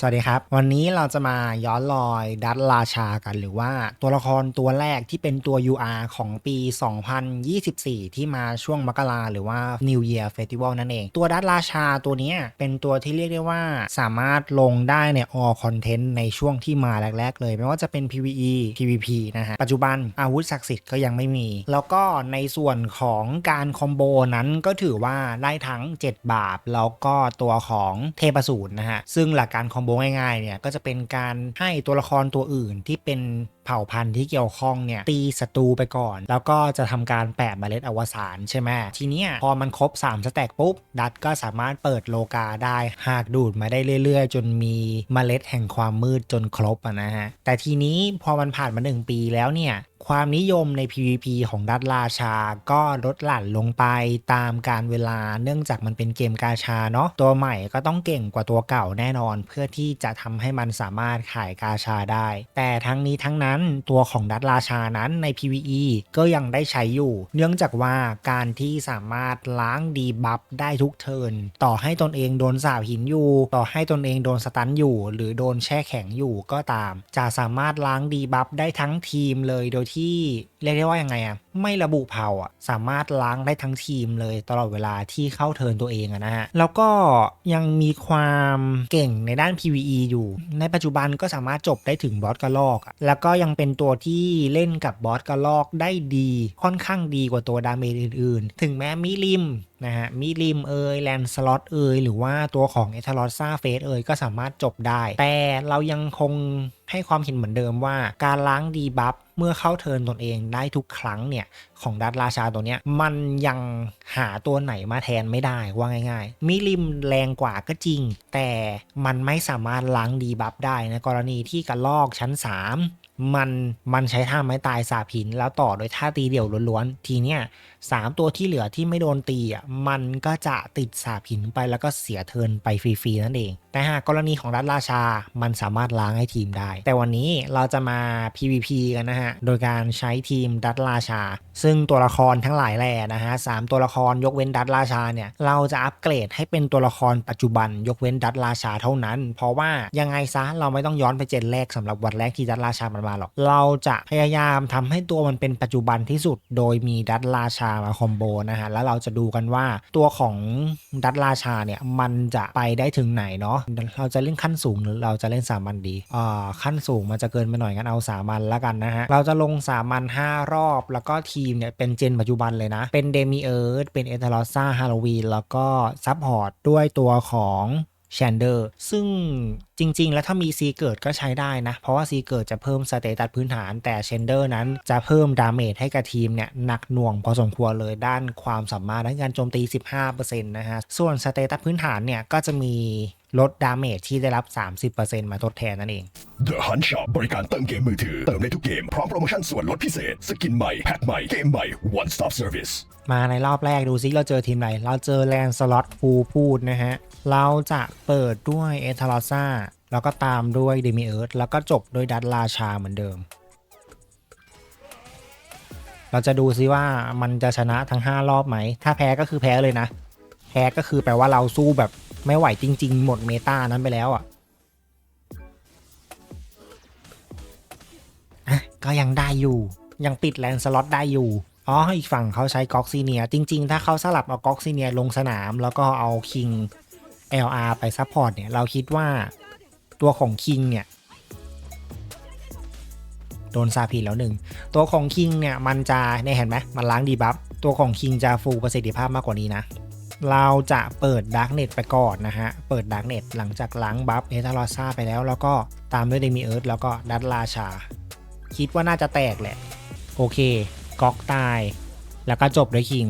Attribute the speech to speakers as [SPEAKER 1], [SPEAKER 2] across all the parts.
[SPEAKER 1] สวัสดีครับ วันนี้เราจะมาย้อนรอยดัตราชากัน หรือว่าตัวละครตัวแรกที่เป็นตัว UR ของปี 2024 ที่มาช่วงมกราหรือว่า New Year Festival นั่นเอง ตัวดัตราชาตัวนี้เป็นตัวที่เรียกได้ว่าสามารถลงได้ใน all content ในช่วงที่มาแรก ๆ เลย ไม่ว่าจะเป็น PVE PVP นะฮะ ปัจจุบันอาวุธศักดิ์สิทธิ์ก็ยังไม่มี แล้วก็ในส่วนของการคอมโบนั้นก็ถือว่าได้ทั้ง 7 บาปแล้วก็ตัวของเทพสูตรนะฮะซึ่งหลักการคอมโบง่ายๆเนี่ยก็จะเป็นการให้ตัวละครตัวอื่นที่เป็นเผ่าพันธุ์ที่เกี่ยวข้องเนี่ยตีศัตรูไปก่อน แล้วก็จะทำการแปะเมล็ดอวสานใช่ไหมทีเนี้ยพอมันครบ 3 สแต็กปุ๊บ ดัตก็สามารถเปิดโลกาได้ หากดูดมาได้เรื่อยๆ จนมีเมล็ดแห่งความมืดจนครบะนะฮะแต่ทีนี้พอมันผ่านมา 1 ปีแล้วเนี่ย ความนิยมใน PVP ของดัตราชาก็ลดหลั่นลงไปตามการเวลาเนื่องจากมันเป็นเกมกาชาเนาะตัวใหม่ก็ต้องเก่งกว่าตัวเก่าแน่นอน เพื่อที่จะทำให้มันสามารถขายกาชาได้ แต่ทั้งนี้ทั้งนั้นตัวของดัตราชานั้นใน PVE ก็ยังได้ใช้อยู่ เนื่องจากว่าการที่สามารถล้างดีบัฟได้ทุกเทิร์นต่อให้ตนเองโดนสาบหินอยู่ ต่อให้ตนเองโดนสตันอยู่ หรือโดนแช่แข็งอยู่ก็ตาม จะสามารถล้างดีบัฟได้ทั้งทีมเลยโดยที่เรียกได้ว่ายังไงอะไม่ระบุเผ่าอะสามารถล้างได้ทั้งทีมเลยตลอดเวลาที่เข้าเทิร์นตัวเองอะนะฮะแล้วก็ยังมีความเก่งในด้าน PVE อยู่ ในปัจจุบันก็สามารถจบได้ถึงบอสกระลอก แล้วก็ยังเป็นตัวที่เล่นกับบอสกระลอกได้ดีค่อนข้างดีกว่าตัวดาเมจอื่นๆ ถึงแม้มิลิมนะฮะมิลิมเอยแลนสล็อตเอยหรือว่าตัวของเอทารอซ่าเฟสเอยก็สามารถจบได้ แต่เรายังคงให้ความเห็นเหมือนเดิมว่าการล้างดีบัฟ เมื่อเข้าเทิร์นตนเองได้ทุกครั้งเนี่ยของดัตราชาตัวเนี้ยมันยังหาตัวไหนมาแทนไม่ได้ว่าง่าย ๆ มิลิมแรงกว่าก็จริง แต่มันไม่สามารถล้างดีบัฟได้ในกรณีที่กระลอกชั้น 3มันมันใช้ท่าไม้ตายสาบหิน แล้วต่อโดยท่าตีเดี่ยวล้วนๆ ทีเนี้ยสามตัวที่เหลือที่ไม่โดนตีอะมันก็จะติดสาบหินไปแล้วก็เสียเทินไปฟรีๆนั่นเองแต่หากกรณีของรัฐราชา มันสามารถล้างให้ทีมได้ แต่วันนี้เราจะมา PVP กันนะฮะ โดยการใช้ทีมดัตราชา ซึ่งตัวละครทั้งหลายแหล่นะฮะสามตัวละครยกเว้นดัตราชาเนี่ย เราจะอัปเกรดให้เป็นตัวละครปัจจุบัน ยกเว้นดัตราชาเท่านั้น เพราะว่ายังไงซะเราไม่ต้องย้อนไปเจนแรกสำหรับวันแรกที่ดัตราชามันมาหรอก เราจะพยายามทำให้ตัวมันเป็นปัจจุบันที่สุด โดยมีดัตราชามาคอมโบนะฮะ แล้วเราจะดูกันว่าตัวของดัตราชาเนี่ยมันจะไปได้ถึงไหนเนาะเราจะเล่นขั้นสูงหรือเราจะเล่นสามัญดีอ่าขั้นสูงมันจะเกินไปหน่อยงั้นเอาสามัญแล้วกันนะฮะเราจะลงสามัญ5รอบ แล้วก็ทีมเนี่ยเป็นเจนปัจจุบันเลยนะ เป็นเดมิเอิร์ดเป็นเอเทลอซ่าฮาโลวีนแล้วก็ซับพอร์ตด้วยตัวของ แชนเดอร์ซึ่งจริง ๆ แล้วถ้ามีซีเกิดก็ใช้ได้นะ เพราะว่าซีเกิดจะเพิ่มสเตตัสพื้นฐาน แต่เชนเดอร์นั้นจะเพิ่มดาเมจให้กับทีมเนี่ยหนักหน่วงพอสมควรเลยด้านความสามารถด้านการโจมตี 15%นะฮะ ส่วนสเตตัสพื้นฐานเนี่ยก็จะมีลดดาเมจที่ได้รับ 30%มาทดแทนนั่นเอง
[SPEAKER 2] The Hunt Shop บริการเติมเกมมือถือ เติมได้ทุกเกม พร้อมโปรโมชั่นส่วนลดพิเศษ สกินใหม่ แพ็คใหม่ เกมใหม่ One Stop Service
[SPEAKER 1] มาในรอบแรกดูซิเราเจอทีมไหน เราเจอแลนสล็อตฟูพูดนะฮะ เราจะเปิดด้วยเอทาลอซ่าแล้วก็ตามด้วยเดมิเอิร์ธแล้วก็จบด้วยดัตราชาเหมือนเดิม เราจะดูซิว่ามันจะชนะทั้ง 5 รอบไหม ถ้าแพ้ก็คือแพ้เลยนะ แพ้ก็คือแปลว่าเราสู้แบบไม่ไหวจริง ๆ หมดเมตานั้นไปแล้วอะอะก็ยังได้อยู่ ยังปิดแลนสล็อตได้อยู่ อ๋อ อีกฝั่งเขาใช้ก๊อกซีเนีย จริง ๆ ถ้าเขาสลับเอาก๊อกซีเนียลงสนาม แล้วก็เอาคิง LR ไปซัพพอร์ตเนี่ย เราคิดว่าตัวของคิงเนี่ย โดนซาพีแล้วหนึ่ง ตัวของคิงเนี่ย มันจะเนี่ยเห็นไหมมันล้างดีบัฟตัวของคิงจะฟูประสิทธิภาพมากกว่านี้นะ เราจะเปิดดาร์กเน็ตไปก่อนนะฮะ เปิดดาร์กเน็ตหลังจากล้างบัฟเอทารอซ่าไปแล้ว แล้วก็ตามด้วยเดมิเอิร์ธแล้วก็ดัตราชา คิดว่าน่าจะแตกแหละ โอเค ก๊อกตาย แล้วก็จบด้วยคิง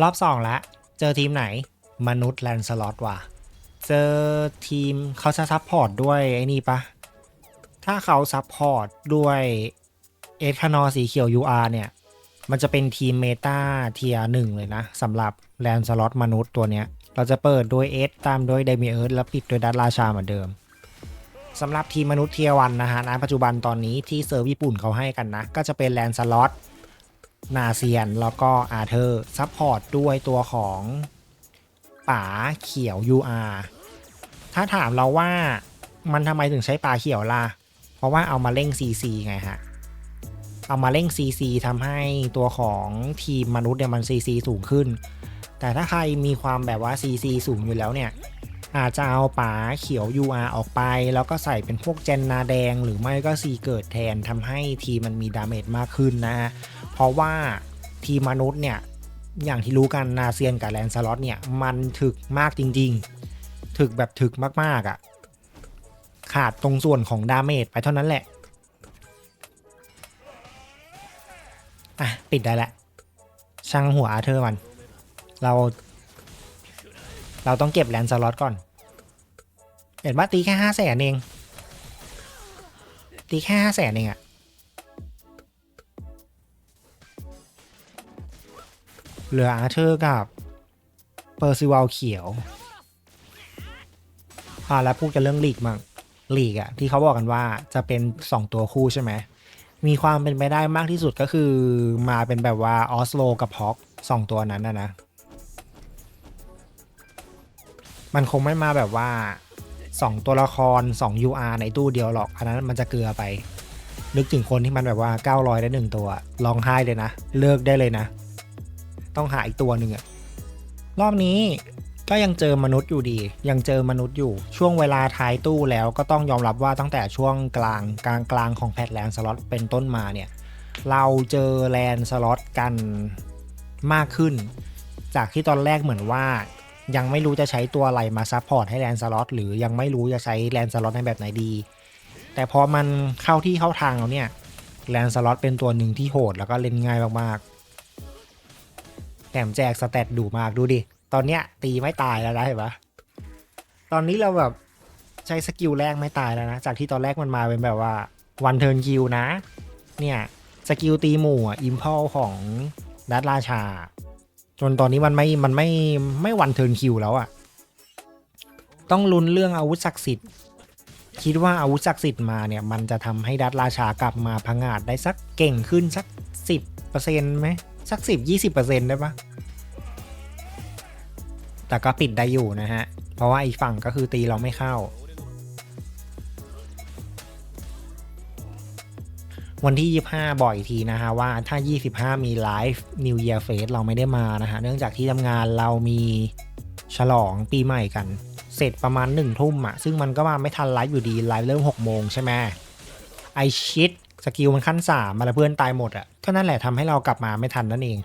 [SPEAKER 1] รอบสองละ เจอทีมไหน มนุษย์แลนสล็อตว่ะ เจอทีมเขาจะซัพพอร์ตด้วยไอ้นี่ปะ ถ้าเขาซัพพอร์ตด้วยเอทานอสีเขียว UR เนี่ย มันจะเป็นทีมเมตาเทียหนึ่งเลยนะสำหรับแลนสล็อตมนุษย์ตัวเนี้ย เราจะเปิดด้วยเอสตามด้วยเดมิเอิร์ธแล้วปิดด้วยดัตราชาเหมือนเดิมสำหรับทีมมนุษย์เทียวันนะฮะณปัจจุบันตอนนี้ที่เซิร์ฟญี่ปุ่นเขาให้กันนะ ก็จะเป็นแลนสล็อต นาเซียนแล้วก็อาเธอร์ซัพพอร์ตด้วยตัวของปป๋าเขียว UR ถ้าถามเราว่ามันทำไมถึงใช้ป๋าเขียวล่ะ เพราะว่าเอามาเร่ง CC ไงฮะ เอามาเร่ง CC ทำให้ตัวของทีมมนุษย์เนี่ยมัน CC สูงขึ้น แต่ถ้าใครมีความแบบว่า CC สูงอยู่แล้วเนี่ย อาจจะเอาป๋าเขียว UR ออกไป แล้วก็ใส่เป็นพวกเจนนาแดง หรือไม่ก็ซีเกิดแทนทำให้ทีมันมีดาเมจมากขึ้นนะฮะเพราะว่าทีมนุษย์เนี่ย อย่างที่รู้กันนาเซียนกับแลนสล็อตเนี่ย มันถึกมากจริง ๆ ถึกแบบถึกมากๆอะ่ะ ขาดตรงส่วนของดาเมจไปเท่านั้นแหละ อะ ปิดได้แล้วช่างหัวอาเธอร์มัน เรา เราต้องเก็บแลนสล็อตก่อน เห็นว่าตีแค่ห้าแสนเอง ตีแค่ห้าแสนเองอะเหลืออาร์เธอร์กับเปอร์ซิวัลเขียว อ่าแล้วพูดกันเรื่องลีกมั่งลีกอะที่เขาบอกกันว่าจะเป็น 2 ตัวคู่ใช่ไหม มีความเป็นไปได้มากที่สุดก็คือมาเป็นแบบว่าออสโลกับฮอกสองตัวนั้นนะนะ มันคงไม่มาแบบว่า 2 ตัวละคร 2 UR ในตู้เดียวหรอก อันนั้นมันจะเกลือไป นึกถึงคนที่มันแบบว่า 900 ได้หนึ่งตัวลองไห้เลยนะ เลิกได้เลยนะ ต้องหาอีกตัวหนึ่งอะรอบนี้ก็ยังเจอมนุษย์อยู่ดี ยังเจอมนุษย์อยู่ ช่วงเวลาท้ายตู้แล้วก็ต้องยอมรับว่าตั้งแต่ช่วงกลางกลางกลางของแพทแลนสล็อตเป็นต้นมาเนี่ย เราเจอแลนสล็อตกันมากขึ้น จากที่ตอนแรกเหมือนว่า ยังไม่รู้จะใช้ตัวอะไรมาซัพพอร์ตให้แลนสล็อตหรือยังไม่รู้จะใช้แลนสล็อตในแบบไหนดี แต่พอมันเข้าที่เข้าทางแล้วเนี่ยแลนสล็อตเป็นตัวหนึ่งที่โหดแล้วก็เล่นง่ายมากๆแถมแจกสเตตดูมากดูดิ ตอนเนี้ยตีไม่ตายแล้วนะเห็นปะตอนนี้เราแบบใช้สกิลแรกไม่ตายแล้วนะ จากที่ตอนแรกมันมาเป็นแบบว่าวันเทิร์นคิวนะ เนี่ยสกิลตีหมู่อิมพอลของดัตราชา จนตอนนี้มันไม่ มันไม่ ไม่วันเทิร์นคิวแล้วอะ่ะ ต้องลุ้นเรื่องอาวุธศักดิ์สิทธิ์ คิดว่าอาวุธศักดิ์สิทธิ์มาเนี่ย มันจะทำให้ดัตราชากลับมาพังอาจได้สักเก่งขึ้นสักสิบเปอร์เซ็นต์ไหมสักสิบยี่สิบเปอร์เซ็นต์ได้ปะแต่ก็ปิดได้อยู่นะฮะ เพราะว่าอีกฝั่งก็คือตีเราไม่เข้า วันที่ 25 บ่อยทีนะฮะว่าถ้า 25 มีไลฟ์ New Year Face เราไม่ได้มานะฮะเนื่องจากที่ทำงานเรามีฉลองปีใหม่กัน เสร็จประมาณ1ทุ่มอะซึ่งมันก็มาไม่ทันไลฟ์อยู่ดีไลฟ์เริ่ม6โมงใช่ไหมไอชิดสกิลมันขั้น3มาแล้วเพื่อนตายหมดอะเท่านั้นแหละทำให้เรากลับมาไม่ทันนั่นเอง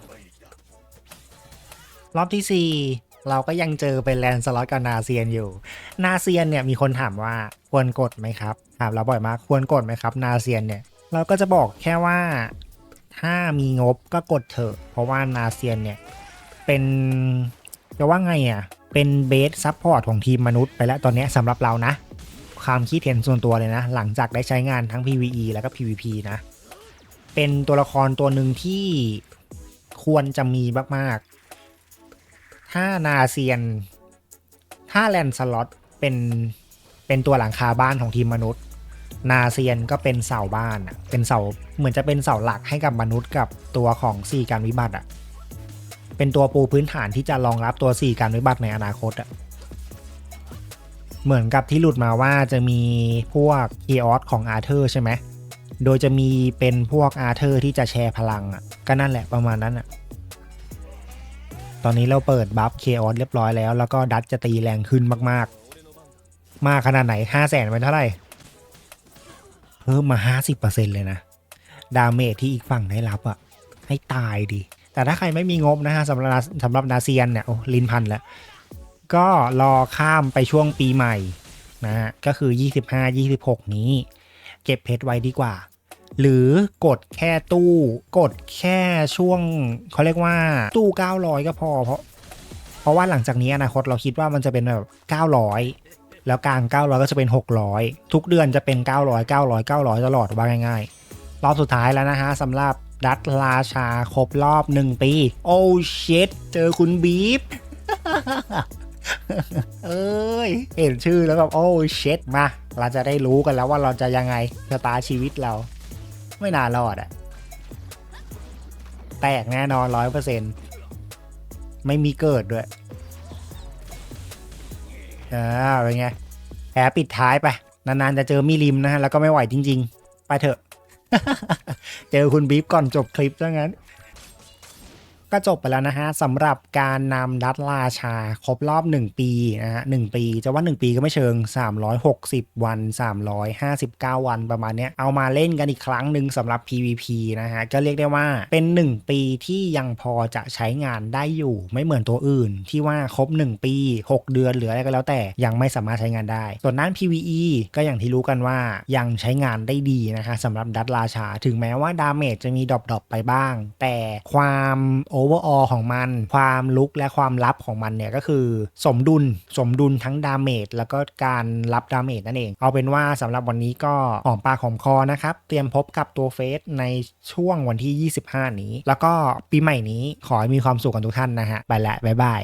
[SPEAKER 1] รอบที่ 4เราก็ยังเจอเป็นแลนสล็อตกับนาเซียนอยู่ นาเซียนเนี่ยมีคนถามว่าควรกดไหมครับถามเราบ่อยมากควรกดไหมครับ นาเซียนเนี่ย เราก็จะบอกแค่ว่าถ้ามีงบก็กดเถอะ เพราะว่านาเซียนเนี่ย เป็นจะว่าไงอะ เป็นเบสซัพพอร์ตของทีมมนุษย์ไปแล้วตอนนี้สำหรับเรานะ ความคิดเห็นส่วนตัวเลยนะ หลังจากได้ใช้งานทั้ง PVE แล้วก็ PVP นะ เป็นตัวละครตัวหนึ่งที่ควรจะมีมากๆ ถ้านาเซียน ถ้าแลนสล็อตเป็นเป็นตัวหลังคาบ้านของทีมมนุษย์ นาเซียนก็เป็นเสาบ้านอะเป็นเสาเหมือนจะเป็นเสาหลักให้กับมนุษย์กับตัวของสี่การวิบัติอะเป็นตัวปูพื้นฐานที่จะรองรับตัวสี่การวิบัติในอนาคตอะเหมือนกับที่หลุดมาว่าจะมีพวกเอออสของอาร์เธอร์ใช่ไหมโดยจะมีเป็นพวกอาร์เธอร์ที่จะแชร์พลังอะก็นั่นแหละประมาณนั้นอะตอนนี้เราเปิดบัฟเคออสเรียบร้อยแล้ว แล้วก็ดัตจะตีแรงขึ้นมาก ๆ มากขนาดไหน5 0 0แสนเป็นเท่าไหร่ เพิ่มมา 50%เลยนะ ดาเมจที่อีกฝั่งได้รับอะให้ตายดิ แต่ถ้าใครไม่มีงบนะฮะสำหรับสำหรับนาเซียนเนี่ยโอ้ลินพันแล้ว ก็รอข้ามไปช่วงปีใหม่นะฮะก็คือ 25-26 นี้ เก็บเพชรไว้ดีกว่า หรือกดแค่ตู้ กดแค่ช่วงเขาเรียกว่าตู้ 900 ก็พอเพราะเพราะว่าหลังจากนี้อนาคตเราคิดว่ามันจะเป็นแบบ900 แล้วกลาง 900 ก็จะเป็น 600 ทุกเดือนจะเป็น 900 900 900 ตลอดว่าง่ายๆ รอบสุดท้ายแล้วนะฮะสำหรับดัตราชาครบรอบ 1 ปี โอ้ชิตเจอคุณบีฟเอ้ย เห็นชื่อแล้วแบบโอ้เช็ดมา เราจะได้รู้กันแล้วว่าเราจะยังไงชะตาชีวิตเรา ไม่น่ารอดอะแตกแน่นอนร้อยเปอร์เซ็นต์ไม่มีเกิดด้วย อ่าเป็นไงแผลปิดท้ายไป นานๆจะเจอมีริมนะฮะ แล้วก็ไม่ไหวจริง ๆ ไปเถอะ เจอคุณบีฟก่อนจบคลิปซะงั้น ก็จบไปแล้วนะฮะสำหรับการนำดัตราชาครบรอบ 1 ปีนะฮะหปี จะว่า 1 ปีก็ไม่เชิง 360 วัน 359 วันประมาณเนี้ยเอามาเล่นกันอีกครั้งหนึ่งสำหรับ PVP นะฮะก็เรียกได้ว่าเป็น 1 ปีที่ยังพอจะใช้งานได้อยู่ไม่เหมือนตัวอื่น ที่ว่าครบ 1 ปี 6 เดือนหรืออะไรก็แล้วแต่ยังไม่สามารถใช้งานได้ ส่วนนั้น PVE ก็อย่างที่รู้กันว่ายังใช้งานได้ดีนะฮะสำหรับดัตราชา ถึงแม้ว่าดาเมจจะมีดรอปๆไปบ้าง แต่ความโอเวอร์ออของมัน ความลุกและความลับของมันเนี่ยก็คือสมดุลสมดุลทั้งดาเมจแล้วก็การรับดาเมจนั่นเอง เอาเป็นว่าสำหรับวันนี้ก็หอมปากหอมคอนะครับ เตรียมพบกับตัวเฟสในช่วงวันที่ 25 นี้ แล้วก็ปีใหม่นี้ขอให้มีความสุขกันทุกท่านนะฮะไปละบ๊ายบาย